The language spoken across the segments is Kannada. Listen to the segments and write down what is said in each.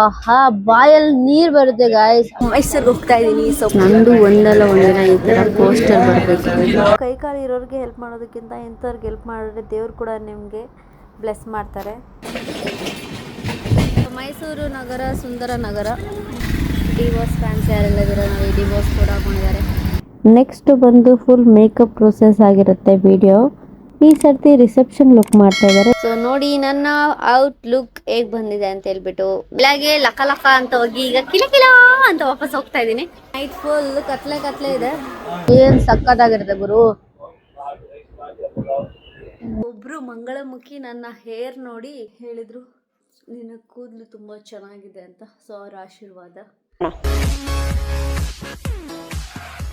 ಆಹಾ ಬಾಯಲ್ಲಿ ನೀರ್ ಬರುತ್ತೆ ಗಾಯ್ಸ್ ಮೈಸೂರಿಗೆ ಹೋಗ್ತಾ ಇದೀನಿ ಸೊ ನಂದು ಒಂದಲ್ಲ ಒಂದಿನ ಈ ತರ ಪೋಸ್ಟರ್ ಬರ್ಬೇಕು. ಕೈ ಕಾಲು ಇರೋರಿಗೆ ಹೆಲ್ಪ್ ಮಾಡೋದಕ್ಕಿಂತ ಇಂಥವ್ರಿಗೆ ಹೆಲ್ಪ್ ಮಾಡಿದ್ರೆ ದೇವ್ರು ಕೂಡ ನಿಮಗೆ ಬ್ಲೆಸ್ ಮಾಡ್ತಾರೆ. ಮೈಸೂರು ನಗರ ಸುಂದರ ನಗರ. ಡಿವೋರ್ಸ್ ಫ್ಯಾನ್ಸ್ ಯಾರೆಲ್ಲದಿರೋ ನೋಡಿ ಡಿವೋರ್ಸ್ ಕೂಡ ಹಾಕೊಂಡಿದ್ದಾರೆ. ನೆಕ್ಸ್ಟ್ ಬಂದು ಫುಲ್ ಮೇಕಪ್ ಪ್ರೊಸೆಸ್ ಆಗಿರುತ್ತೆ ವಿಡಿಯೋ ಈ ಸರ್ತಿ ರಿಸೆಪ್ಷನ್ ಲುಕ್ ಮಾಡ್ತಾ ಇದ್ದಾರೆ. ಸೊ ನೋಡಿ ನನ್ನ ಔಟ್ ಲುಕ್ ಹೇಗ್ ಬಂದಿದೆ ಅಂತ ಹೇಳ್ಬಿಟ್ಟು ಬೆಳಗ್ಗೆ ಲಕ ಲಕ ಅಂತ ಹೋಗಿ ಈಗ ಕಿಲ ಕಿಲ ಅಂತ ವಾಪಸ್ ಹೋಗ್ತಾ ಇದೀನಿ ನೈಟ್ ಫುಲ್ ಕತ್ಲೆ ಕತ್ಲೆ ಇದೆ. ಏನ್ ಸಕ್ಕತ್ತಾಗಿರುತ್ತೆ ಗುರು? ಒಬ್ರು ಮಂಗಳಮುಖಿ ನನ್ನ ಹೇರ್ ನೋಡಿ ಹೇಳಿದ್ರು ನಿನ್ನ ಕೂದಲು ತುಂಬಾ ಚೆನ್ನಾಗಿದೆ ಅಂತ ಸೊ ಅವ್ರ ಆಶೀರ್ವಾದ.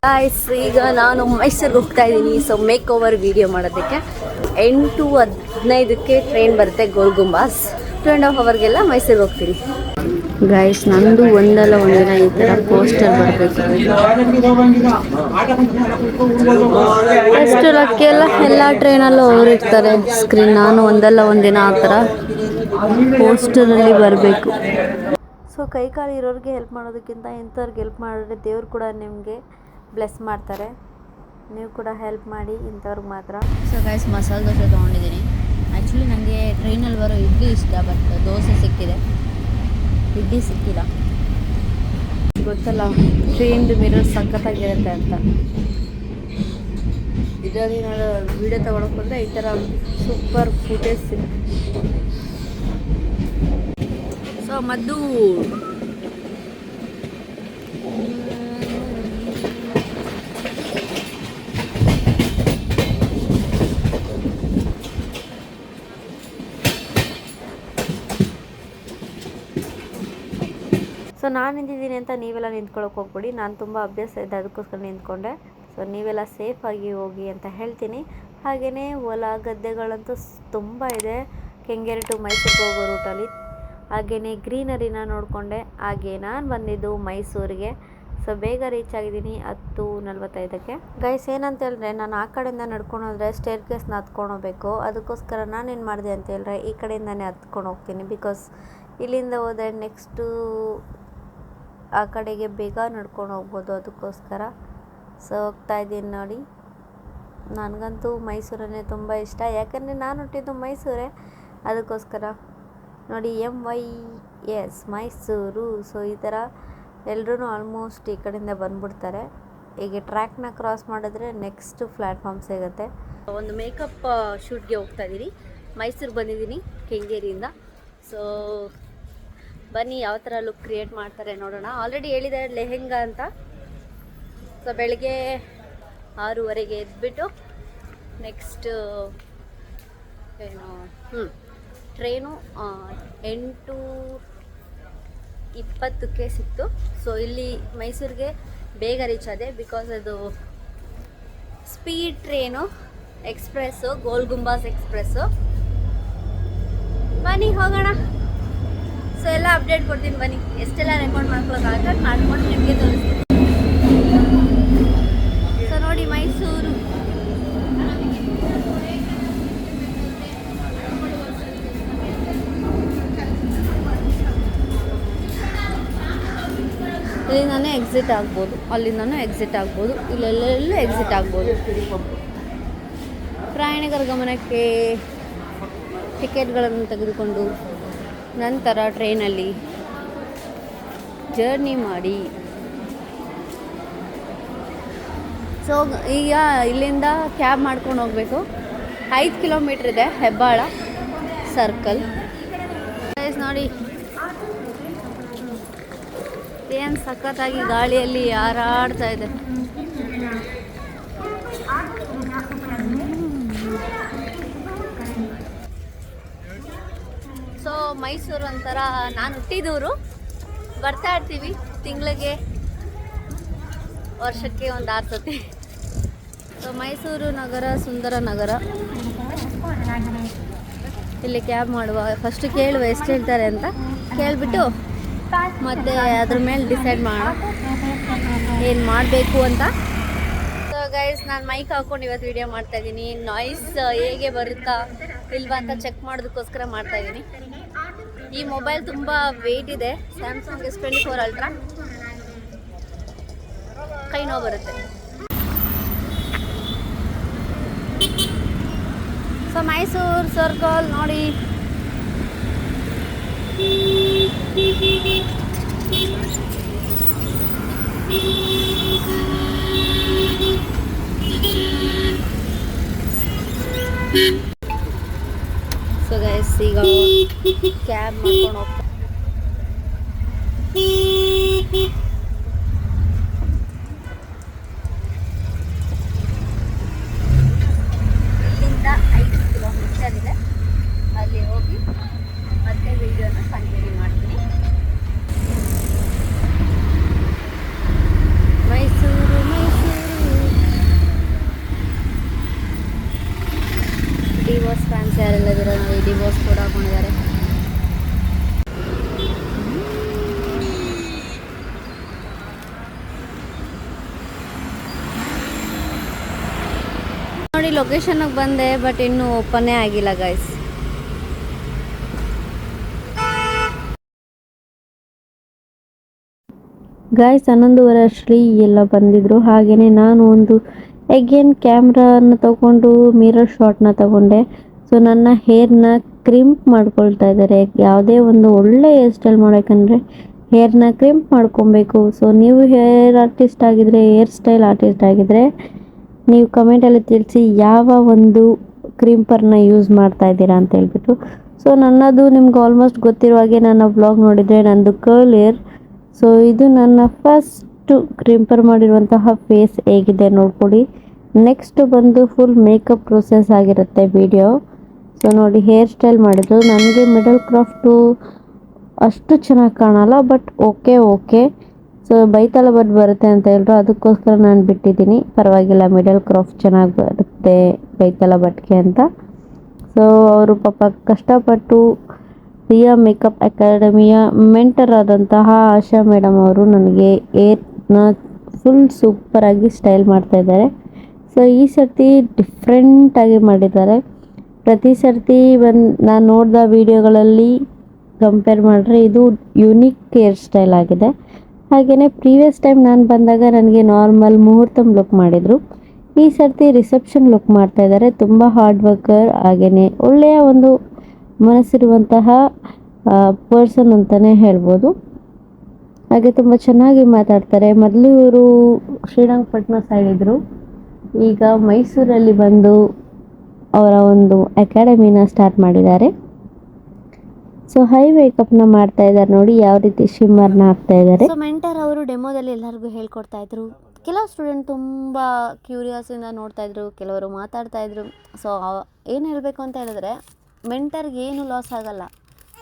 ಗಾಯ್ಸ್ ಈಗ ನಾನು ಮೈಸೂರಿಗೆ ಹೋಗ್ತಾ ಇದ್ದೀನಿ ಸೊ ಮೇಕ್ ಓವರ್ ವಿಡಿಯೋ ಮಾಡೋದಕ್ಕೆ. ಎಂಟು ಹದಿನೈದಕ್ಕೆ ಟ್ರೈನ್ ಬರುತ್ತೆ Gol Gumbaz. Two and half ಅವರ್ಗೆಲ್ಲ ಮೈಸೂರಿಗೆ ಹೋಗ್ತೀನಿ ಗೈಸ್ ನಂದು ಒಂದಲ್ಲ ಒಂದಿನ ಈ ತರ ಪೋಸ್ಟರ್ ಬರ್ಬೇಕು. ಎಷ್ಟು ಲಕ್ಕಿ ಎಲ್ಲ ಎಲ್ಲ ಟ್ರೈನಲ್ಲೂ ಅವ್ರು ಇರ್ತಾರೆ ಸ್ಕ್ರೀನ್ ನಾನು ಒಂದಲ್ಲ ಒಂದಿನ ಆ ಥರ ಪೋಸ್ಟರಲ್ಲಿ ಬರಬೇಕು. ಸೊ ಕೈ ಕಾಲು ಇರೋರಿಗೆ ಹೆಲ್ಪ್ ಮಾಡೋದಕ್ಕಿಂತ ಇಂಥವ್ರಿಗೆ ಹೆಲ್ಪ್ ಮಾಡಿದ್ರೆ ದೇವ್ರು ಕೂಡ ನಿಮಗೆ ಬ್ಲೆಸ್ ಮಾಡ್ತಾರೆ. ನೀವು ಕೂಡ ಹೆಲ್ಪ್ ಮಾಡಿ ಇಂಥವ್ರಿಗೆ ಮಾತ್ರ. ಸೊ ಗೈಸ್ ಮಸಾಲೆ ದೋಸೆ ತೊಗೊಂಡಿದ್ದೀನಿ. ಆ್ಯಕ್ಚುಲಿ ನನಗೆ ಟ್ರೈನಲ್ಲಿ ಬರೋ ಇಡ್ಲಿ ಇಷ್ಟ ಬಟ್ ದೋಸೆ ಸಿಕ್ಕಿದೆ. ಇಡ್ಲಿ ಸಿಕ್ಕಿಲ್ಲ. ಗೊತ್ತಲ್ಲ ಟ್ರೈನ್ದು ಮಿರರ್ ಸಖತ್ತಾಗಿರುತ್ತೆ ಅಂತ. ಇದರಲ್ಲಿ ನಾನು ವಿಡಿಯೋ ತೊಗೊಳಕ್ಕೆ ಬಂದರೆ ಈ ಥರ ಸೂಪರ್ ಫುಟೇಜ್ ಸೊ ಮದ್ದು ಸೊ ನಾನು ನಿಂತಿದ್ದೀನಿ ಅಂತ ನೀವೆಲ್ಲ ನಿಂತ್ಕೊಳ್ಳೋಕೆ ಹೋಗ್ಬಿಡಿ. ನಾನು ತುಂಬ ಅಭ್ಯಾಸ ಇದೆ ಅದಕ್ಕೋಸ್ಕರ ನಿಂತ್ಕೊಂಡೆ. ಸೊ ನೀವೆಲ್ಲ ಸೇಫಾಗಿ ಹೋಗಿ ಅಂತ ಹೇಳ್ತೀನಿ. ಹಾಗೆಯೇ ಹೊಲ ಗದ್ದೆಗಳಂತೂ ತುಂಬ ಇದೆ. ಕೆಂಗೇರಿ ಟು ಮೈಸೂರಿಗೆ ಹೋಗೋ ರೂಟಲ್ಲಿ ಹಾಗೆಯೇ ಗ್ರೀನರಿನ ನೋಡಿಕೊಂಡೆ. ಹಾಗೆ ನಾನು ಬಂದಿದ್ದು ಮೈಸೂರಿಗೆ. ಸೊ ಬೇಗ ರೀಚ್ ಆಗಿದ್ದೀನಿ ಹತ್ತು ನಲ್ವತ್ತೈದಕ್ಕೆ. ಗೈಸ್ ಏನಂತ ಹೇಳಿದ್ರೆ ನಾನು ಆ ಕಡೆಯಿಂದ ನಡ್ಕೊಂಡು ಹೋದರೆ ಸ್ಟೇರ್ ಕೇಸ್ನ ಹತ್ಕೊಂಡು ಹೋಗ್ಬೇಕು. ಅದಕ್ಕೋಸ್ಕರ ನಾನೇನು ಮಾಡಿದೆ ಅಂತ ಹೇಳಿದ್ರೆ ಈ ಕಡೆಯಿಂದನೇ ಹತ್ಕೊಂಡು ಹೋಗ್ತೀನಿ. ಬಿಕಾಸ್ ಇಲ್ಲಿಂದ ಹೋದರೆ ನೆಕ್ಸ್ಟು ಆ ಕಡೆಗೆ ಬೇಗ ನಡ್ಕೊಂಡು ಹೋಗ್ಬೋದು ಅದಕ್ಕೋಸ್ಕರ. ಸೊ ಹೋಗ್ತಾ ಇದ್ದೀನಿ ನೋಡಿ. ನನಗಂತೂ ಮೈಸೂರನ್ನೇ ತುಂಬ ಇಷ್ಟ. ಯಾಕಂದರೆ ನಾನು ಹುಟ್ಟಿದ್ದು ಮೈಸೂರೇ. ಅದಕ್ಕೋಸ್ಕರ ನೋಡಿ M Y S Mysuru. So ಈ ಥರ ಎಲ್ಲರೂ ಆಲ್ಮೋಸ್ಟ್ ಈ ಕಡೆಯಿಂದ ಬಂದ್ಬಿಡ್ತಾರೆ. ಹೀಗೆ ಟ್ರ್ಯಾಕ್ನ ಕ್ರಾಸ್ ಮಾಡಿದ್ರೆ ನೆಕ್ಸ್ಟ್ ಪ್ಲ್ಯಾಟ್ಫಾರ್ಮ್ ಸಿಗುತ್ತೆ. ಒಂದು ಮೇಕಪ್ ಶೂಟ್ಗೆ ಹೋಗ್ತಾ ಇದ್ದೀನಿ. ಮೈಸೂರು ಬಂದಿದ್ದೀನಿ, ಕೆಂಗೇರಿಯಿಂದ. ಸೊ ಬನ್ನಿ, ಯಾವ ಥರ ಲುಕ್ ಕ್ರಿಯೇಟ್ ಮಾಡ್ತಾರೆ ನೋಡೋಣ. ಆಲ್ರೆಡಿ ಹೇಳಿದ್ದಾರೆ ಲೆಹೆಂಗಾ ಅಂತ. ಸೊ ಬೆಳಗ್ಗೆ ಆರೂವರೆಗೆ ಎದ್ಬಿಟ್ಟು ನೆಕ್ಸ್ಟ್ ಏನು ಹ್ಞೂ ಟ್ರೈನು ಎಂಟು ಇಪ್ಪತ್ತಕ್ಕೆ ಸಿಕ್ತು. ಸೊ ಇಲ್ಲಿ ಮೈಸೂರಿಗೆ ಬೇಗ ರೀಚ್ ಆದೆ ಬಿಕಾಸ್ ಅದು speed train express Gol Gumbaz express ಬನ್ನಿ, ಹೋಗೋಣ. ಸೊ ಎಲ್ಲ ಅಪ್ಡೇಟ್ ಕೊಡ್ತೀನಿ ಬನ್ನಿ. ಎಷ್ಟೆಲ್ಲ ರೆಕಾರ್ಡ್ ಮಾಡ್ಕೊಳಕ್ಕಾಗ ಮಾಡ್ಕೊಂಡು ನಿಮಗೆ ತೋರಿಸ್ತೀನಿ. ಸೊ ನೋಡಿ ಮೈಸೂರು. ಇಲ್ಲಿಂದಾನೇ ಎಕ್ಸಿಟ್ ಆಗ್ಬೋದು. ಅಲ್ಲಿಂದನೂ ಎಕ್ಸಿಟ್ ಆಗ್ಬೋದು. ಇಲ್ಲೆಲ್ಲೆಲ್ಲೂ ಎಕ್ಸಿಟ್ ಆಗ್ಬೋದು. ಪ್ರಯಾಣಿಕರ ಗಮನಕ್ಕೆ ಟಿಕೆಟ್ಗಳನ್ನು ತೆಗೆದುಕೊಂಡು. ನಂತರ ಟ್ರೈನಲ್ಲಿ ಜರ್ನಿ ಮಾಡಿ. ಸೊ ಈಗ ಇಲ್ಲಿಂದ ಕ್ಯಾಬ್ ಮಾಡ್ಕೊಂಡು ಹೋಗಬೇಕು. ಐದು ಕಿಲೋಮೀಟ್ರ್ ಇದೆ, ಹೆಬ್ಬಾಳ, ಸರ್ಕಲ್. ನೋಡಿ. ಏನು ಸಖತ್ತಾಗಿ ಗಾಳಿಯಲ್ಲಿ ಹಾರಾಡ್ತಾ ಇದೆ. ಸೊ ಮೈಸೂರು ಒಂಥರ ನಾನು ಹುಟ್ಟಿದೂರು. ಬರ್ತಾ ಇರ್ತೀವಿ ತಿಂಗಳಿಗೆ ವರ್ಷಕ್ಕೆ ಒಂದು ಆರು ಸತಿ. ಸೊ ಮೈಸೂರು ನಗರ, ಸುಂದರ ನಗರ. ಇಲ್ಲಿ ಕ್ಯಾಬ್ ಮಾಡುವ. ಫಸ್ಟ್ ಕೇಳುವ ಎಷ್ಟು ಹೇಳ್ತಾರೆ ಅಂತ ಕೇಳಿಬಿಟ್ಟು ಮತ್ತೆ ಅದ್ರ ಮೇಲೆ ಡಿಸೈಡ್ ಮಾಡೋಣ. ಏನು ಮಾಡಬೇಕು ಅಂತ. ಸೊ ಗೈಸ್ ನಾನು ಮೈಕ್ ಹಾಕೊಂಡು ಇವತ್ತು ವಿಡಿಯೋ ಮಾಡ್ತಾ ಇದ್ದೀನಿ. ನಾಯ್ಸ್ ಹೇಗೆ ಬರುತ್ತಾ ಇಲ್ವಾ ಅಂತ ಚೆಕ್ ಮಾಡೋದಕ್ಕೋಸ್ಕರ ಮಾಡ್ತಾ ಇದ್ದೀನಿ. ಈ ಮೊಬೈಲ್ ತುಂಬಾ ವೇಟ್ ಇದೆ. Samsung S twenty four ultra ಕೈ ನೋವು ಬರುತ್ತೆ. ಸೊ ಮೈಸೂರು ಸರ್ಕಲ್ ನೋಡಿ. ಸೊ ಗೈಸ್ ಈಗ ಕ್ಯಾಬ್ ಮಾಡ್ಕೊಂಡು ಹೋಗ್ತಾ ಇಲ್ಲಿಂದ ಐದು ಕಿಲೋಮೀಟರ್ ಇದೆ. ಅಲ್ಲಿ ಹೋಗಿ ಮತ್ತೆ ವಿಡಿಯೋನ ಕಂಟಿನ್ಯೂ ಮಾಡ್ತೀನಿ. ಮೈಸೂರು ಮೈಸೂರು. ಡಿವೋರ್ಸ್ ಫ್ಯಾನ್ಸ್ ಯಾರೆಲ್ಲ ಇದ್ದೀರೋ ನೋಡಿ ಡಿವೋರ್ಸ್ ಕೂಡ ಹಾಕೊಂಡಿದ್ದಾರೆ ನೋಡಿ ಲೊಕೇಶನ್ಗೆ ಬಂದೆ ಬಟ್ ಇನ್ನೂ ಓಪನ್ನೇ ಆಗಿಲ್ಲ ಗೈಸ್ ಗಾಯ್ಸ್ ಹನ್ನೊಂದುವರೆ ಶ್ರೀ ಎಲ್ಲ ಬಂದಿದ್ರು. ಹಾಗೆಯೇ ನಾನು ಒಂದು ಎಗೇನ್ ಕ್ಯಾಮ್ರಾನ ತಗೊಂಡು ಮಿರರ್ ಶಾಟ್ನ ತಗೊಂಡೆ. ಸೊ ನನ್ನ ಹೇರ್ನ ಕ್ರಿಂಪ್ ಮಾಡ್ಕೊಳ್ತಾ ಇದ್ದಾರೆ. ಯಾವುದೇ ಒಂದು ಒಳ್ಳೆ ಹೇರ್ ಸ್ಟೈಲ್ ಮಾಡೋಕ್ಕಂದ್ರೆ ಹೇರ್ನ ಕ್ರಿಂಪ್ ಮಾಡ್ಕೊಬೇಕು. ಸೊ ನೀವು ಹೇರ್ ಆರ್ಟಿಸ್ಟ್ ಆಗಿದ್ರೆ ಹೇರ್ ಸ್ಟೈಲ್ ಆರ್ಟಿಸ್ಟ್ ಆಗಿದ್ರೆ ನೀವು ಕಮೆಂಟಲ್ಲಿ ತಿಳಿಸಿ ಯಾವ ಒಂದು ಕ್ರೀಂಪರ್ನ ಯೂಸ್ ಮಾಡ್ತಾ ಇದ್ದೀರಾ ಅಂತ ಹೇಳ್ಬಿಟ್ಟು. ಸೊ ನನ್ನದು ನಿಮ್ಗೆ ಆಲ್ಮೋಸ್ಟ್ ಗೊತ್ತಿರುವ ಹಾಗೆ ನನ್ನ ಬ್ಲಾಗ್ ನೋಡಿದರೆ ನನ್ನದು ಕರ್ಲ್ ಏರ್ ಸೊ ಇದು ನನ್ನ ಫಸ್ಟು ಕ್ರಿಂಪರ್ ಮಾಡಿರುವಂತಹ ಫೇಸ್ ಹೇಗಿದೆ ನೋಡ್ಕೊಳ್ಳಿ ನೆಕ್ಸ್ಟ್ ಬಂದು ಫುಲ್ ಮೇಕಪ್ ಪ್ರೊಸೆಸ್ ಆಗಿರುತ್ತೆ ವಿಡಿಯೋ ಸೊ ನೋಡಿ ಹೇರ್ ಸ್ಟೈಲ್ ಮಾಡಿದ್ರು ನನಗೆ ಮಿಡಲ್ ಕ್ರಾಫ್ಟು ಅಷ್ಟು ಚೆನ್ನಾಗಿ ಕಾಣಲ್ಲ ಬಟ್ ಓಕೆ ಓಕೆ ಸೊ ಬೈತಲ ಬಟ್ ಬರುತ್ತೆ ಅಂತ ಹೇಳಿದ್ರು ಅದಕ್ಕೋಸ್ಕರ ನಾನು ಬಿಟ್ಟಿದ್ದೀನಿ. ಪರವಾಗಿಲ್ಲ ಮಿಡಲ್ ಕ್ರಾಫ್ ಚೆನ್ನಾಗಿ ಬರುತ್ತೆ ಬೈತಲ ಬಟ್ಗೆ ಅಂತ. ಸೊ ಅವರು ಪಾಪ ಕಷ್ಟಪಟ್ಟು ರಿಯಾ ಮೇಕಪ್ ಅಕಾಡೆಮಿಯ ಮೆಂಟರ್ ಆದಂತಹ ಆಶಾ ಮೇಡಮ್ ಅವರು ನನಗೆ ಏರ್ನ ಫುಲ್ ಸೂಪರಾಗಿ ಸ್ಟೈಲ್ ಮಾಡ್ತಾ ಇದ್ದಾರೆ. ಸೊ ಈ ಸರ್ತಿ ಡಿಫ್ರೆಂಟಾಗಿ ಮಾಡಿದ್ದಾರೆ. ಪ್ರತಿ ಸರ್ತಿ ಬಂದು ನಾನು ನೋಡಿದ ವಿಡಿಯೋಗಳಲ್ಲಿ ಕಂಪೇರ್ ಮಾಡಿದ್ರೆ ಇದು ಯುನಿಕ್ ಹೇರ್ ಸ್ಟೈಲ್ ಆಗಿದೆ. ಹಾಗೆಯೇ ಪ್ರೀವಿಯಸ್ ಟೈಮ್ ನಾನು ಬಂದಾಗ ನನಗೆ ನಾರ್ಮಲ್ ಮುಹೂರ್ತಂ ಲುಕ್ ಮಾಡಿದರು. ಈ ಸರ್ತಿ ರಿಸೆಪ್ಷನ್ ಲುಕ್ ಮಾಡ್ತಾ ಇದ್ದಾರೆ. ತುಂಬ ಹಾರ್ಡ್ ವರ್ಕರ್ ಹಾಗೆಯೇ ಒಳ್ಳೆಯ ಒಂದು ಮನಸ್ಸಿರುವಂತಹ ಪರ್ಸನ್ ಅಂತಲೇ ಹೇಳ್ಬೋದು. ಹಾಗೆ ತುಂಬ ಚೆನ್ನಾಗಿ ಮಾತಾಡ್ತಾರೆ. ಮೊದಲು ಇವರು ಶ್ರೀರಂಗಪಟ್ಟಣ ಸೈಡ್ ಇದ್ದರು ಈಗ ಮೈಸೂರಲ್ಲಿ ಬಂದು ಅವರ ಒಂದು ಅಕಾಡೆಮಿನ ಸ್ಟಾರ್ಟ್ ಮಾಡಿದ್ದಾರೆ. ಸೊ ಹೈ ಮೇಕಪ್ನ ಮಾಡ್ತಾ ಇದ್ದಾರೆ ನೋಡಿ ಯಾವ ರೀತಿ ಶಿಮ್ಮರ್ನ ಹಾಕ್ತಾ ಇದ್ದಾರೆ ಸೊ ಮೆಂಟರ್ ಅವರು ಡೆಮೋದಲ್ಲಿ ಎಲ್ಲರಿಗೂ ಹೇಳ್ಕೊಡ್ತಾ ಇದ್ರು. ಕೆಲವು ಸ್ಟೂಡೆಂಟ್ ತುಂಬ ಕ್ಯೂರಿಯಸಿಂದ ನೋಡ್ತಾ ಇದ್ರು ಕೆಲವರು ಮಾತಾಡ್ತಾ ಇದ್ರು. ಸೊ ಏನು ಹೇಳಬೇಕು ಅಂತ ಹೇಳಿದ್ರೆ ಮೆಂಟರ್ಗೆ ಏನು ಲಾಸ್ ಆಗಲ್ಲ.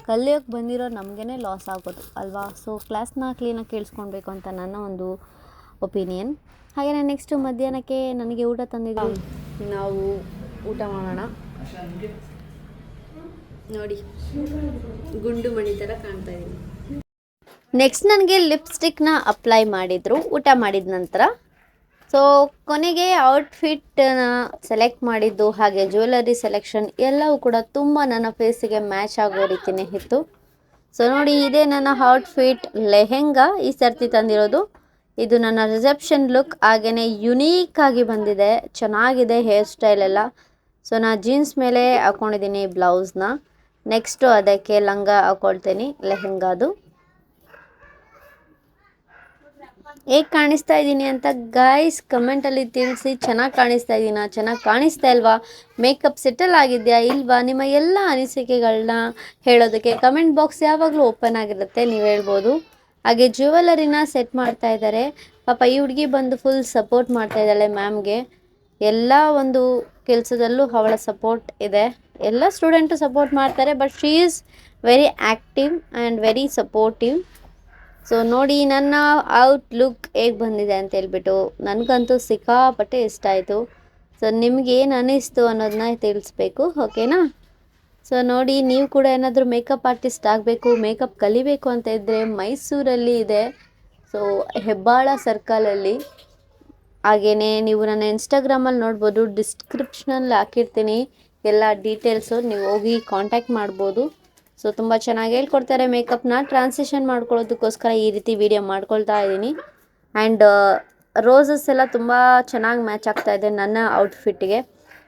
ಕಲಿಯೋಕ್ಕೆ ಬಂದಿರೋ ನಮಗೇ ಲಾಸ್ ಆಗೋದು ಅಲ್ವಾ? ಸೊ ಕ್ಲಾಸ್ನ ಕ್ಲೀನಾಗಿ ಕೇಳಿಸ್ಕೊಳ್ಬೇಕು ಅಂತ ನನ್ನ ಒಂದು ಒಪಿನಿಯನ್ ಹಾಗೆಯೇ ನೆಕ್ಸ್ಟು ಮಧ್ಯಾಹ್ನಕ್ಕೆ ನನಗೆ ಊಟ ತಂದಿದ್ದು ನಾವು ಊಟ ಮಾಡೋಣ. ನೋಡಿ. ಗುಂಡು ಮಣಿ ಥರ ಕಾಣ್ತಾ ಇದ್ದೀನಿ ನೆಕ್ಸ್ಟ್ ನನಗೆ ಲಿಪ್ಸ್ಟಿಕ್ನ ಅಪ್ಲೈ ಮಾಡಿದರು, ಊಟ ಮಾಡಿದ ನಂತರ. ಸೊ ಕೊನೆಗೆ ಔಟ್ಫಿಟ್ನ ಸೆಲೆಕ್ಟ್ ಮಾಡಿದ್ದು, ಹಾಗೆ ಜ್ಯುವೆಲರಿ ಸೆಲೆಕ್ಷನ್ ಎಲ್ಲವೂ ಕೂಡ ತುಂಬ ನನ್ನ ಫೇಸಿಗೆ ಮ್ಯಾಚ್ ಆಗೋ ರೀತಿಯೇ ಇತ್ತು. ಸೊ ನೋಡಿ, ಇದೇ ನನ್ನ ಔಟ್ಫಿಟ್ ಲೆಹೆಂಗಾ. ಈ ಸರ್ತಿ ತಂದಿರೋದು. ಇದು ನನ್ನ ರಿಸೆಪ್ಷನ್ ಲುಕ್ ಹಾಗೆಯೇ ಯುನೀಕ್ ಆಗಿ ಬಂದಿದೆ. ಚೆನ್ನಾಗಿದೆ ಹೇರ್ ಸ್ಟೈಲ್ ಎಲ್ಲ. ಸೊ ನಾ ಜೀನ್ಸ್ ಮೇಲೆ ಹಾಕ್ಕೊಂಡಿದ್ದೀನಿ ಬ್ಲೌಸ್ನ ನೆಕ್ಸ್ಟು ಅದಕ್ಕೆ ಲಂಗ ಹಾಕ್ಕೊಳ್ತೀನಿ ಲೆಹೆಂಗಾದು. ಹೇಗೆ ಕಾಣಿಸ್ತಾ ಇದ್ದೀನಿ ಅಂತ ಗಾಯ್ಸ್ ಕಮೆಂಟಲ್ಲಿ ತಿಳಿಸಿ. ಚೆನ್ನಾಗಿ ಕಾಣಿಸ್ತಾ ಇದ್ದೀನಾ ಚೆನ್ನಾಗಿ ಕಾಣಿಸ್ತಾ ಇಲ್ವಾ? ಮೇಕಪ್ ಸೆಟಲ್ ಆಗಿದೆಯಾ ಇಲ್ವಾ? ನಿಮ್ಮ ಎಲ್ಲ ಅನಿಸಿಕೆಗಳನ್ನ ಹೇಳೋದಕ್ಕೆ ಕಮೆಂಟ್ ಬಾಕ್ಸ್ ಯಾವಾಗಲೂ ಓಪನ್ ಆಗಿರುತ್ತೆ, ನೀವು ಹೇಳ್ಬೋದು. ಹಾಗೆ ಜ್ಯುವೆಲರಿನ ಸೆಟ್ ಮಾಡ್ತಾ ಇದ್ದಾರೆ ಪಾಪ ಈ ಹುಡುಗಿ ಬಂದು ಫುಲ್ ಸಪೋರ್ಟ್ ಮಾಡ್ತಾ ಇದ್ದಾಳೆ ಮ್ಯಾಮ್ಗೆ ಎಲ್ಲ ಒಂದು ಕೆಲಸದಲ್ಲೂ ಅವಳ ಸಪೋರ್ಟ್ ಇದೆ. ಎಲ್ಲ ಸ್ಟೂಡೆಂಟು ಸಪೋರ್ಟ್ ಮಾಡ್ತಾರೆ but she is very active and very supportive so ನೋಡಿ ನನ್ನ ಔಟ್ ಲುಕ್ ಹೇಗೆ ಬಂದಿದೆ ಅಂತ ಹೇಳ್ಬಿಟ್ಟು ನನಗಂತೂ ಸಿಕ್ಕಾಪಟ್ಟೆ ಇಷ್ಟ ಆಯಿತು. ಸೊ ನಿಮ್ಗೆ ಏನು ಅನ್ನಿಸ್ತು ಅನ್ನೋದನ್ನ ತಿಳಿಸ್ಬೇಕು ಓಕೆನಾ ಸೊ ನೋಡಿ ನೀವು ಕೂಡ ಏನಾದರೂ ಮೇಕಪ್ ಆರ್ಟಿಸ್ಟ್ ಆಗಬೇಕು ಮೇಕಪ್ ಕಲಿಬೇಕು ಅಂತ ಇದ್ದರೆ ಮೈಸೂರಲ್ಲಿ ಇದೆ. ಸೊ ಹೆಬ್ಬಾಳ ಸರ್ಕಲಲ್ಲಿ ಹಾಗೆಯೇ ನೀವು ನನ್ನ ಇನ್ಸ್ಟಾಗ್ರಾಮಲ್ಲಿ ನೋಡ್ಬೋದು ಡಿಸ್ಕ್ರಿಪ್ಷನಲ್ಲಿ ಹಾಕಿರ್ತೀನಿ ಎಲ್ಲ ಡೀಟೇಲ್ಸು ನೀವು ಹೋಗಿ ಕಾಂಟ್ಯಾಕ್ಟ್ ಮಾಡ್ಬೋದು. ಸೊ ತುಂಬ ಚೆನ್ನಾಗಿ ಹೇಳ್ಕೊಡ್ತಾರೆ ಮೇಕಪ್ನ ಟ್ರಾನ್ಸಿಷನ್ ಮಾಡ್ಕೊಳ್ಳೋದಕ್ಕೋಸ್ಕರ ಈ ರೀತಿ ವಿಡಿಯೋ ಮಾಡ್ಕೊಳ್ತಾ ಇದ್ದೀನಿ. ಆ್ಯಂಡ್ ರೋಸಸ್ ಎಲ್ಲ ತುಂಬ ಚೆನ್ನಾಗಿ ಮ್ಯಾಚ್ ಆಗ್ತಾ ಇದೆ ನನ್ನ ಔಟ್ಫಿಟ್ಗೆ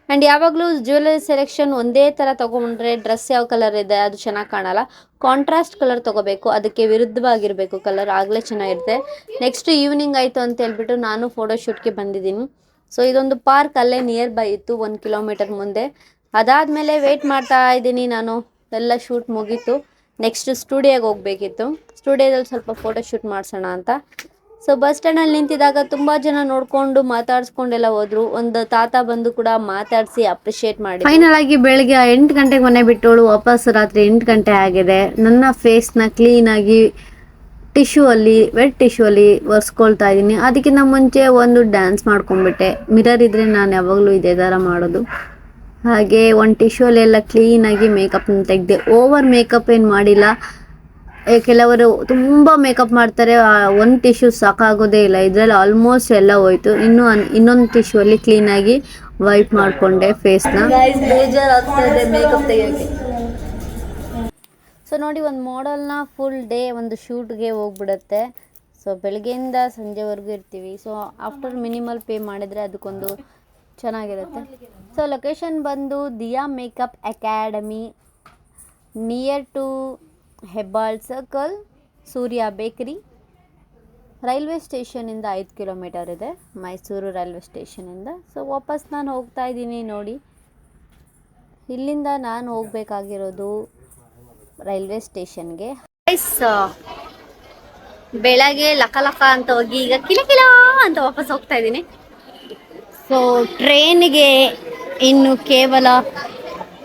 ಆ್ಯಂಡ್ ಯಾವಾಗಲೂ ಜ್ಯುವೆಲರಿ ಸೆಲೆಕ್ಷನ್ ಒಂದೇ ಥರ ತೊಗೊಂಡ್ರೆ ಡ್ರೆಸ್ ಯಾವ ಕಲರ್ ಇದೆ ಅದು ಚೆನ್ನಾಗಿ ಕಾಣಲ್ಲ. ಕಾಂಟ್ರಾಸ್ಟ್ ಕಲರ್ ತೊಗೋಬೇಕು, ಅದಕ್ಕೆ ವಿರುದ್ಧವಾಗಿರಬೇಕು ಕಲರ್ ಆಗಲೇ ಚೆನ್ನಾಗಿರುತ್ತೆ. ನೆಕ್ಸ್ಟ್ ಈವ್ನಿಂಗ್ ಆಯಿತು ಅಂತ ಹೇಳ್ಬಿಟ್ಟು ನಾನು ಫೋಟೋಶೂಟ್ಗೆ ಬಂದಿದ್ದೀನಿ. ಸೊ ಇದೊಂದು ಪಾರ್ಕ್ ಅಲ್ಲೇ ನಿಯರ್ ಬೈ ಇತ್ತು, ಒಂದು ಕಿಲೋಮೀಟರ್ ಮುಂದೆ. ಅದಾದಮೇಲೆ ವೆಯ್ಟ್ ಮಾಡ್ತಾ ಇದ್ದೀನಿ ನಾನು. ಎಲ್ಲ ಶೂಟ್ ಮುಗೀತು. ನೆಕ್ಸ್ಟ್ ಸ್ಟುಡಿಯೋಗೆ ಹೋಗಬೇಕಿತ್ತು. ಸ್ಟುಡಿಯೋದಲ್ಲಿ ಸ್ವಲ್ಪ ಫೋಟೋ ಶೂಟ್ ಮಾಡಿಸೋಣ ಅಂತ. ಸೊ ಬಸ್ ಸ್ಟ್ಯಾಂಡಲ್ಲಿ ನಿಂತಿದ್ದಾಗ ತುಂಬಾ ಜನ ನೋಡ್ಕೊಂಡು ಮಾತಾಡ್ಸ್ಕೊಂಡೆಲ್ಲ ಹೋದ್ರು. ಒಂದು ತಾತ ಬಂದು ಕೂಡ ಮಾತಾಡಿಸಿ ಅಪ್ರಿಷಿಯೇಟ್ ಮಾಡಿ ಫೈನಲ್ ಆಗಿ ಬೆಳಗ್ಗೆ ಎಂಟು ಗಂಟೆಗೆ ಮನೆ ಬಿಟ್ಟೋಳು. ವಾಪಸ್ ರಾತ್ರಿ ಎಂಟು ಗಂಟೆ ಆಗಿದೆ. ನನ್ನ ಫೇಸ್ನ ಆಗಿ ಟಿಶ್ಯೂ ಅಲ್ಲಿ ವೆಟ್ ಟಿಶ್ಯೂ ಅಲ್ಲಿ ಒರೆಸ್ಕೊಳ್ತಾ ಇದ್ದೀನಿ. ಅದಕ್ಕಿಂತ ಮುಂಚೆ ಒಂದು ಡ್ಯಾನ್ಸ್ ಮಾಡ್ಕೊಂಡ್ಬಿಟ್ಟೆ. ಮಿರರ್ ಇದ್ರೆ ನಾನು ಯಾವಾಗಲೂ ಇದೇ ಥರ ಮಾಡೋದು. ಹಾಗೆ ಒಂದು ಟಿಶ್ಯೂ ಅಲ್ಲಿ ಎಲ್ಲ ಕ್ಲೀನಾಗಿ ಮೇಕಪ್ನ ತೆಗೆದೆ. ಓವರ್ ಮೇಕಪ್ ಏನು ಮಾಡಿಲ್ಲ. ಕೆಲವರು ತುಂಬ ಮೇಕಪ್ ಮಾಡ್ತಾರೆ. ಒಂದು ಟಿಶ್ಯೂ ಸಾಕಾಗೋದೇ ಇಲ್ಲ. ಇದರಲ್ಲಿ ಆಲ್ಮೋಸ್ಟ್ ಎಲ್ಲ ಹೋಯ್ತು. ಇನ್ನು ಇನ್ನೊಂದು ಟಿಶ್ಯೂ ಅಲ್ಲಿ ಕ್ಲೀನಾಗಿ ವೈಪ್ ಮಾಡಿಕೊಂಡೆ ಫೇಸ್ನ ಬೇಜಾರಾಗ್ತದೆ ಮೇಕಪ್ ತೆಗಿಯೋಕ್ಕೆ ಸೊ ನೋಡಿ ಒಂದು ಮಾಡಲ್ನ ಫುಲ್ ಡೇ ಒಂದು ಶೂಟ್ಗೆ ಹೋಗ್ಬಿಡುತ್ತೆ. ಸೊ ಬೆಳಗ್ಗೆಯಿಂದ ಸಂಜೆವರೆಗೂ ಇರ್ತೀವಿ. ಸೊ ಆಫ್ಟರ್ ಮಿನಿಮಲ್ ಪೇ ಮಾಡಿದರೆ ಅದಕ್ಕೊಂದು ಚೆನ್ನಾಗಿರುತ್ತೆ. ಸೊ ಲೊಕೇಶನ್ ಬಂದು Diya makeup academy near to Hebbal circle, Surya bakery. Railway ಸ್ಟೇಷನಿಂದ ಐದು ಕಿಲೋಮೀಟರ್ ಇದೆ, ಮೈಸೂರು ರೈಲ್ವೆ ಸ್ಟೇಷನಿಂದ ಸೊ ವಾಪಸ್ ನಾನು ಹೋಗ್ತಾ ಇದ್ದೀನಿ ನೋಡಿ. ಇಲ್ಲಿಂದ ನಾನು ಹೋಗ್ಬೇಕಾಗಿರೋದು ರೈಲ್ವೆ ಸ್ಟೇಷನ್ಗೆ. ಬೆಳಗ್ಗೆ ಲಕ ಲಕ ಅಂತ ಹೋಗಿ ಈಗ ಕಿಲ ಕಿಲ ಅಂತ ವಾಪಸ್ ಹೋಗ್ತಾ ಇದ್ದೀನಿ. ಸೊ ಟ್ರೈನ್ಗೆ ಇನ್ನು ಕೇವಲ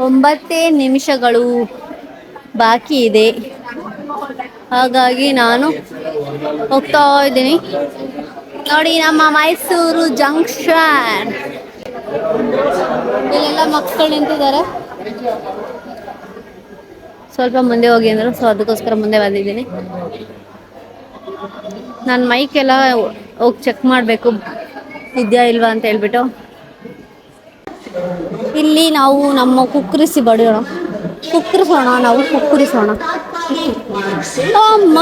ಒಂಬತ್ತೇ ನಿಮಿಷಗಳು ಬಾಕಿ ಇದೆ. ಹಾಗಾಗಿ ನಾನು ಹೋಗ್ತಾ ಇದ್ದೀನಿ. ನೋಡಿ ನಮ್ಮ ಮೈಸೂರು ಜಂಕ್ಷನ್. ಇಲ್ಲೆಲ್ಲ ಮಕ್ಕಳು ನಿಂತಿದ್ದಾರೆ. ಸ್ವಲ್ಪ ಮುಂದೆ ಹೋಗಿ ಅಂದ್ರೆ ಸೊ ಅದಕ್ಕೋಸ್ಕರ ಮುಂದೆ ಬಂದಿದ್ದೀನಿ. ನಾನು ಎಲ್ಲ ಹೋಗಿ ಚೆಕ್ ಮಾಡಬೇಕು. ಇದೆಯಾ ಇಲ್ವಾ ಅಂತ ಹೇಳ್ಬಿಟ್ಟು. ಇಲ್ಲಿ ನಾವು ನಮ್ಮ ಕುಕ್ಕರಿಸಿ ಬಡಿಯೋಣ. ಕುಕ್ಕರಿಸೋಣ ನಾವು ಕುಕ್ಕರಿಸೋಣ ಅಮ್ಮ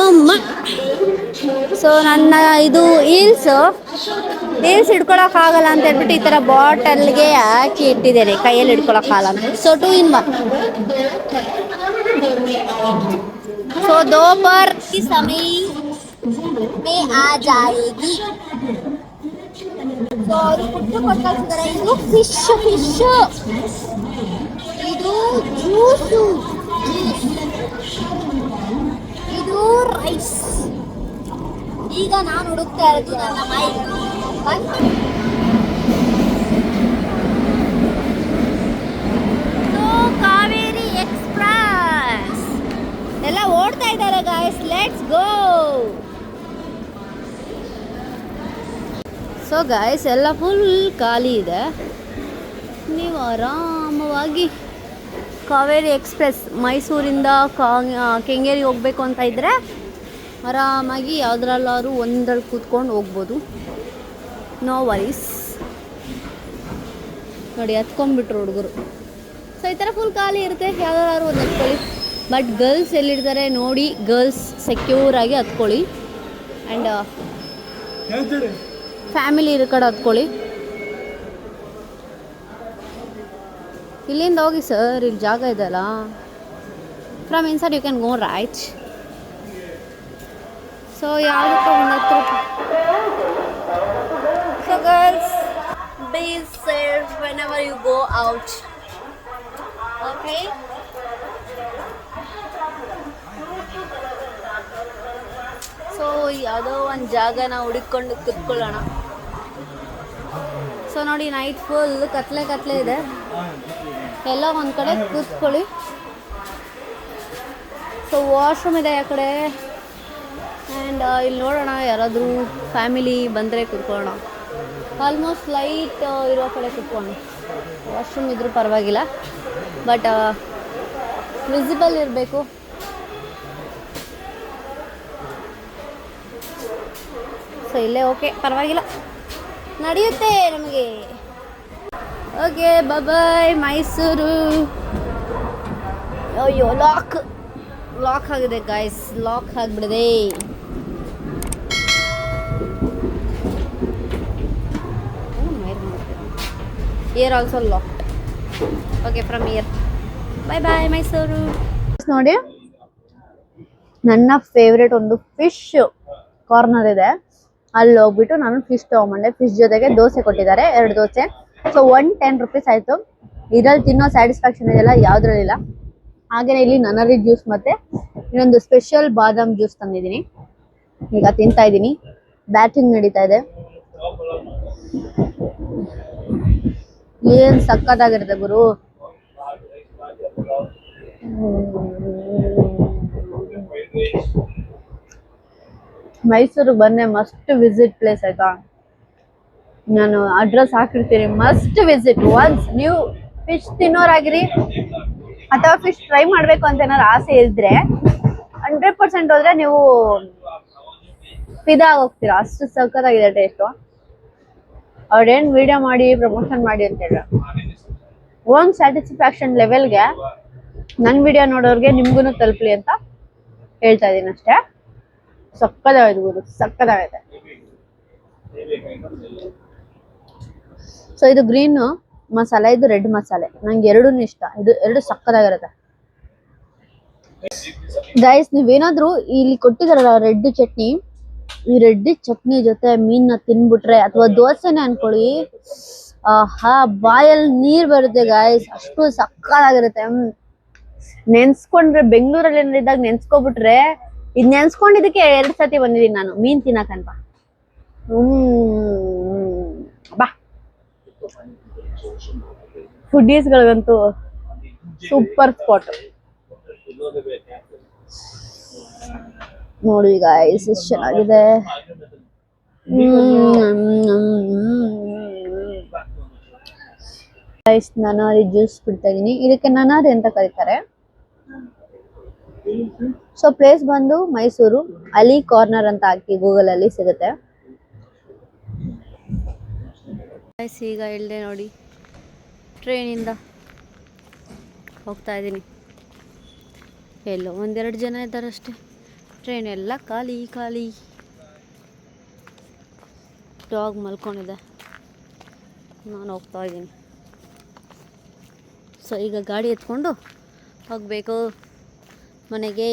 ಒಮ್ಮ ಸೊ ನನ್ನ ಇದು ಈಲ್ಸ್ ರೀಲ್ಸ್ ಹಿಡ್ಕೊಳಕ್ಕಾಗಲ್ಲ ಅಂತ ಹೇಳ್ಬಿಟ್ಟು ಈ ಥರ ಬಾಟಲ್ಗೆ ಹಾಕಿ ಇಟ್ಟಿದ್ದೇನೆ, ಕೈಯಲ್ಲಿ ಹಿಡ್ಕೊಳಕ್ಕಾಗಲ್ಲ ಅಂತ. ಸೊ ಟು ಇನ್ ಬಾ ಸೊ ದೋಪರ್. ಸಮಯ ಸೊ ಕೊಟ್ಟು ಇದು ಫಿಶ್ ಫಿಶ್ ಇದು ಜ್ಯೂಸು. ಇದು ರೈಸ್. ಈಗ ನಾನು ಹುಡುಕ್ತಾ ಇರೋದು ನನ್ನ ಮೈಕ್ ಕಾವೇರಿ ಎಕ್ಸ್ಪ್ರೆಸ್. ಎಲ್ಲ ಓಡ್ತಾ ಇದ್ದಾರೆ guys let's go so guys ಎಲ್ಲ ಫುಲ್ ಖಾಲಿ ಇದೆ. ನೀವು ಆರಾಮವಾಗಿ ಕಾವೇರಿ ಎಕ್ಸ್ಪ್ರೆಸ್ ಮೈಸೂರಿಂದ ಕಾ ಕೆಂಗೇರಿ ಹೋಗ್ಬೇಕು ಅಂತ ಇದ್ದರೆ ಆರಾಮಾಗಿ ಯಾವುದ್ರಲ್ಲಾದ್ರೂ ಒಂದ್ರಲ್ಲಿ ಕೂತ್ಕೊಂಡು ಹೋಗ್ಬೋದು. ನೋ ವರೀಸ್ ನೋಡಿ ಹತ್ಕೊಂಡ್ಬಿಟ್ರು ಹುಡುಗರು. ಸೊ ಈ ಥರ ಫುಲ್ ಖಾಲಿ ಇರುತ್ತೆ. ಯಾವ್ದಾದ್ರು ಒಂದು ಹತ್ಕೊಳ್ಳಿ. ಬಟ್ ಗರ್ಲ್ಸ್ ಎಲ್ಲಿರ್ತಾರೆ ನೋಡಿ ಗರ್ಲ್ಸ್ ಸೆಕ್ಯೂರ್ ಆಗಿ ಹತ್ಕೊಳ್ಳಿ. ಆ್ಯಂಡ್ ಫ್ಯಾಮಿಲಿ ಇರೋ ಕಡೆ ಹತ್ಕೊಳ್ಳಿ. ಇಲ್ಲಿಂದ ಹೋಗಿ ಸರ್, ಇಲ್ಲಿ ಜಾಗ ಇದೆಯಲ್ಲ? From inside you can go right so ಯಾವುದಕ್ಕೆ ಒಂದು so girls be safe when you go out okay so ಯಾವುದೋ ಒಂದು ಜಾಗನ ಹುಡುಕೊಂಡು ಕುತ್ಕೊಳ್ಳೋಣ. ಸೊ ನೋಡಿ ನೈಟ್ ಫುಲ್ ಕತ್ಲೆ ಕತ್ಲೆ ಇದೆ. ಎಲ್ಲ ಒಂದು ಕಡೆ ಕೂತ್ಕೊಳ್ಳಿ. ಸೊ ವಾಶ್ರೂಮ್ ಇದೆ ಆ ಕಡೆ. ಆ್ಯಂಡ್ ಇಲ್ಲಿ ನೋಡೋಣ, ಯಾರಾದರೂ ಫ್ಯಾಮಿಲಿ ಬಂದರೆ ಕೂತ್ಕೊಳ್ಳೋಣ. ಆಲ್ಮೋಸ್ಟ್ ಲೈಟ್ ಇರೋ ಕಡೆ ಕೂತ್ಕೊಂಡು ವಾಶ್ರೂಮ್ ಇದ್ರೂ ಪರವಾಗಿಲ್ಲ. ಬಟ್ ವಿಸಿಬಲ್ ಇರಬೇಕು. ಸೊ ಇಲ್ಲೇ ಓಕೆ ಪರವಾಗಿಲ್ಲ. ನಡೆಯುತ್ತೆ ನಮಗೆ. ಓಕೆ ಬಾಯ್ ಮೈಸೂರು ಅಯ್ಯೋ ಲಾಕ್ ಲಾಕ್ ಆಗಿದೆ guys lock ಆಗಿಬಿಡದೆ. Here also lock okay from here bye bye Mysuru ನೋಡಿ. ನನ್ನ ಫೇವ್ರೇಟ್ ಒಂದು ಫಿಶ್ ಕಾರ್ನರ್ ಇದೆ. ಅಲ್ಲಿ ಹೋಗ್ಬಿಟ್ಟು ನಾನು ಫಿಶ್ ತಗೊಂಬಂದೆ ಫಿಶ್ ಜೊತೆಗೆ ದೋಸೆ ಕೊಟ್ಟಿದ್ದಾರೆ. ಎರಡು dosa. So one ten rupees ಆಯ್ತು. ಇದ್ರಲ್ಲಿ ತಿನ್ನೋ ಸ್ಯಾಟಿಸ್ಫ್ಯಾಕ್ಷನ್ ಇದೆಲ್ಲ ಯಾವ್ದ್ರಲ್ಲಿಲ್ಲ ಹಾಗೇನೆ ಇಲ್ಲಿ ನನರಿ ಜ್ಯೂಸ್ ಮತ್ತೆ ಇನ್ನೊಂದು ಸ್ಪೆಷಲ್ ಬಾದಾಮ್ ಜ್ಯೂಸ್ ತಂದಿದ್ದೀನಿ. ಈಗ ತಿಂತಾ ಇದ್ದೀನಿ. ಬ್ಯಾಟಿಂಗ್ ನಡೀತಾ ಇದೆ. ಏನ್ ಸಕ್ಕತ್ತಾಗಿರುತ್ತೆ ಗುರು? ಮೈಸೂರಿಗೆ ಬಂದೆ ಮಸ್ಟ್ ವಿಸಿಟ್ ಪ್ಲೇಸ್ ಆಯ್ತಾ? ನಾನು ಅಡ್ರೆಸ್ ಹಾಕಿರ್ತೀನಿ. ಮಸ್ಟ್ ವಿಸಿಟ್ ಒನ್ಸ್ ನೀವು ಫಿಶ್ ತಿನ್ನೋರಾಗಿರಿ. ಅಥವಾ ಫಿಶ್ ಟ್ರೈ ಮಾಡಬೇಕು ಅಂತ ಏನಾದ್ರು ಆಸೆ ಇದ್ರೆ ಹಂಡ್ರೆಡ್ ಪರ್ಸೆಂಟ್ ಹೋದ್ರೆ ನೀವು ಫಿದಾ ಹೋಗ್ತೀರಾ. ಅಷ್ಟು ಸಕ್ಕತ್ತಾಗಿದೆ ಟೇಸ್ಟು ಅವ್ರೇನು ವಿಡಿಯೋ ಮಾಡಿ ಪ್ರಮೋಷನ್ ಮಾಡಿ ಅಂತ ಹೇಳ ಓನ್ ಸ್ಯಾಟಿಸ್ಫ್ಯಾಕ್ಷನ್ ಲೆವೆಲ್ಗೆ ನನ್ನ ವಿಡಿಯೋ ನೋಡೋರ್ಗೆ ನಿಮ್ಗೂ ತಲುಪಲಿ ಅಂತ ಹೇಳ್ತಾ ಇದೀನಿ ಅಷ್ಟೇ. ಸಕ್ಕದಾಗಿದೆ ಗುರು. ಸಕ್ಕದಾಗೈತೆ ಸೊ ಇದು ಗ್ರೀನ್ ಮಸಾಲೆ, ಇದು ರೆಡ್ ಮಸಾಲೆ. ನಂಗೆ ಎರಡೂ ಇಷ್ಟ. ಇದು ಎರಡು ಸಕ್ಕದಾಗಿರುತ್ತೆ ಗೈಸ್ ನೀವೇನಾದ್ರೂ ಇಲ್ಲಿ ಕೊಟ್ಟಿದಾರಲ್ಲ ರೆಡ್ ಚಟ್ನಿ, ಈ ರೆಡ್ ಚಟ್ನಿ ಜೊತೆ ಮೀನ್ನ ತಿನ್ಬಿಟ್ರೆ ಅಥವಾ ದೋಸೆನೆ ಅನ್ಕೊಳ್ಳಿ, ಆಹಾ, ಬಾಯಲ್ಲಿ ನೀರ್ ಬರುತ್ತೆ ಗಾಯ್ಸ್ ಅಷ್ಟು ಸಕ್ಕತ್ತಾಗಿರುತ್ತೆ. ನೆನ್ಸ್ಕೊಂಡ್ರೆ ಬೆಂಗಳೂರಲ್ಲಿ ಏನಿದ್ದಾಗ ನೆನ್ಸ್ಕೊಬಿಟ್ರೆ, ಇದ್ ನೆನ್ಸ್ಕೊಂಡಿದ್ದಕ್ಕೆ ಎರಡ್ ಸತಿ ಬಂದಿದ್ದೀನಿ ನಾನು. ಮೀನ್ ತಿನ್ನಕಂತ ಹ್ಮ್. ಬಾ. ಫುಡೀಸ್ಗಳಿಗಂತೂ ಸೂಪರ್ ಸ್ಪಾಟ್. ನೋಡಿ ಗಾಯ್ಸ್ ಎಷ್ಟು ಚೆನ್ನಾಗಿದೆ. ಗೈಸ್ ನನಾರಿ ಜ್ಯೂಸ್ ಬಿಡ್ತಾ ಇದ್ದೀನಿ ಇದಕ್ಕೆ ನನಾರಿ ಅಂತ ಕರೀತಾರೆ. ಸೊ ಪ್ಲೇಸ್ ಬಂದು ಮೈಸೂರು, ಅಲಿ ಕಾರ್ನರ್ ಅಂತ ಹಾಕಿ ಗೂಗಲ್ ಅಲ್ಲಿ ಸಿಗುತ್ತೆ. ಈಗ ಇಲ್ಲದೆ ನೋಡಿ. ಟ್ರೈನಿಂದ ಹೋಗ್ತಾ ಇದ್ದೀನಿ. ಎಲ್ಲೋ ಒಂದೆರಡು ಜನ ಇದ್ದಾರೆ ಅಷ್ಟೇ ಟ್ರೈನ್ ಎಲ್ಲ ಖಾಲಿ ಖಾಲಿ. ಡಾಗ್ ಮಲ್ಕೊಂಡಿದೆ. ನಾನು ಹೋಗ್ತಾ ಇದ್ದೀನಿ. ಸೊ ಈಗ ಗಾಡಿ ಎತ್ಕೊಂಡು ಹೋಗಬೇಕು. ಮನೆಗೆ.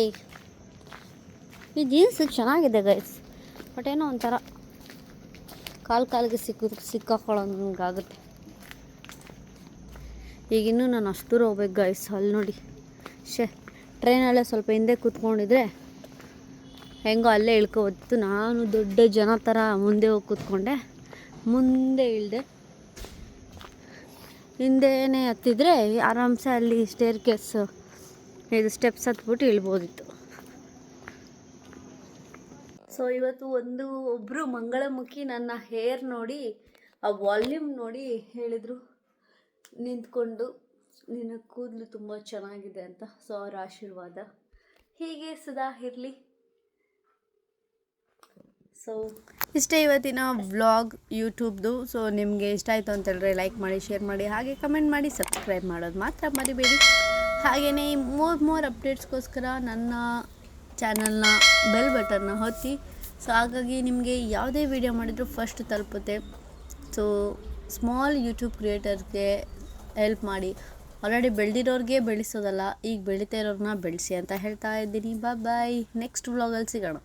ಈ ಜೀನ್ಸ್ ಚೆನ್ನಾಗಿದೆ ಗೈಸ್ ಬಟ್ ಏನೋ ಒಂಥರ. ಕಾಲು ಕಾಲಿಗೆ ಸಿಕ್ಕ ಸಿಕ್ಕಾಕೊಳ್ಳೋಂಗಾಗುತ್ತೆ. ಈಗಿನ್ನೂ ನಾನು ಅಷ್ಟು ಹೋಗ್ಬೇಕು ಗೈಸ್ ಅಲ್ಲಿ ನೋಡಿ. ಶೇ ಟ್ರೈನಲ್ಲೇ ಸ್ವಲ್ಪ ಹಿಂದೆ ಕೂತ್ಕೊಂಡಿದ್ರೆ ಹೆಂಗೋ ಅಲ್ಲೇ ಇಳ್ಕೊಬತ್ತು. ನಾನು ದೊಡ್ಡ ಜನ ಥರ ಮುಂದೆ ಹೋಗಿ ಕೂತ್ಕೊಂಡೆ. ಮುಂದೆ ಇಳ್ದೆ. ಹಿಂದೆನೇ ಹತ್ತಿದ್ರೆ ಆರಾಮ್ಸೆ ಅಲ್ಲಿ ಸ್ಟೇರ್ ಕೇಸ್ ಇದು ಸ್ಟೆಪ್ಸ್ ಹತ್ಬಿಟ್ಟು ಇಳ್ಬೋದಿತ್ತು. ಸೊ ಇವತ್ತು ಒಂದು ಒಬ್ಬರು ಮಂಗಳಮುಖಿ ನನ್ನ ಹೇರ್ ನೋಡಿ, ಆ ವಾಲ್ಯೂಮ್ ನೋಡಿ ಹೇಳಿದರು. ನಿಂತ್ಕೊಂಡು, ನಿನ್ನ ಕೂದಲು ತುಂಬ ಚೆನ್ನಾಗಿದೆ ಅಂತ ಸೊ ಅವರ ಆಶೀರ್ವಾದ. ಹೀಗೆ ಸದಾ ಇರಲಿ. ಸೊ ಇಷ್ಟೇ ಇವತ್ತಿನ ವ್ಲಾಗ್ ಯೂಟ್ಯೂಬ್ದು ಸೊ ನಿಮಗೆ ಇಷ್ಟ ಆಯಿತು ಅಂತ ಹೇಳಿದ್ರೆ ಲೈಕ್ ಮಾಡಿ ಶೇರ್ ಮಾಡಿ, ಹಾಗೆ ಕಮೆಂಟ್ ಮಾಡಿ ಸಬ್ಸ್ಕ್ರೈಬ್ ಮಾಡೋದು ಮಾತ್ರ ಮರಿಬೇಡಿ. ಹಾಗೆಯೇ ಮೋರ್ ಮೋರ್ ಅಪ್ಡೇಟ್ಸ್ಗೋಸ್ಕರ ನನ್ನ ಚಾನಲ್ನ ಬೆಲ್ ಬಟನ್ನ ಹೊತ್ತಿ ಸೊ ಹಾಗಾಗಿ ನಿಮಗೆ ಯಾವುದೇ ವಿಡಿಯೋ ಮಾಡಿದರೂ ಫಸ್ಟ್ ತಲುಪುತ್ತೆ. ಸೊ ಸ್ಮಾಲ್ ಯೂಟ್ಯೂಬ್ ಕ್ರಿಯೇಟರ್ಗೆ ಹೆಲ್ಪ್ ಮಾಡಿ. ಆಲ್ರೆಡಿ ಬೆಳೆದಿರೋರಿಗೆ ಬೆಳೆಸೋದಲ್ಲ, ಈಗ ಬೆಳೀತಾ ಇರೋರನ್ನ ಬೆಳೆಸಿ ಅಂತ ಹೇಳ್ತಾ ಇದ್ದೀನಿ. ಬಾಯ್ ಬಾಯ್ ನೆಕ್ಸ್ಟ್ ವ್ಲಾಗಲ್ಲಿ ಸಿಗೋಣ.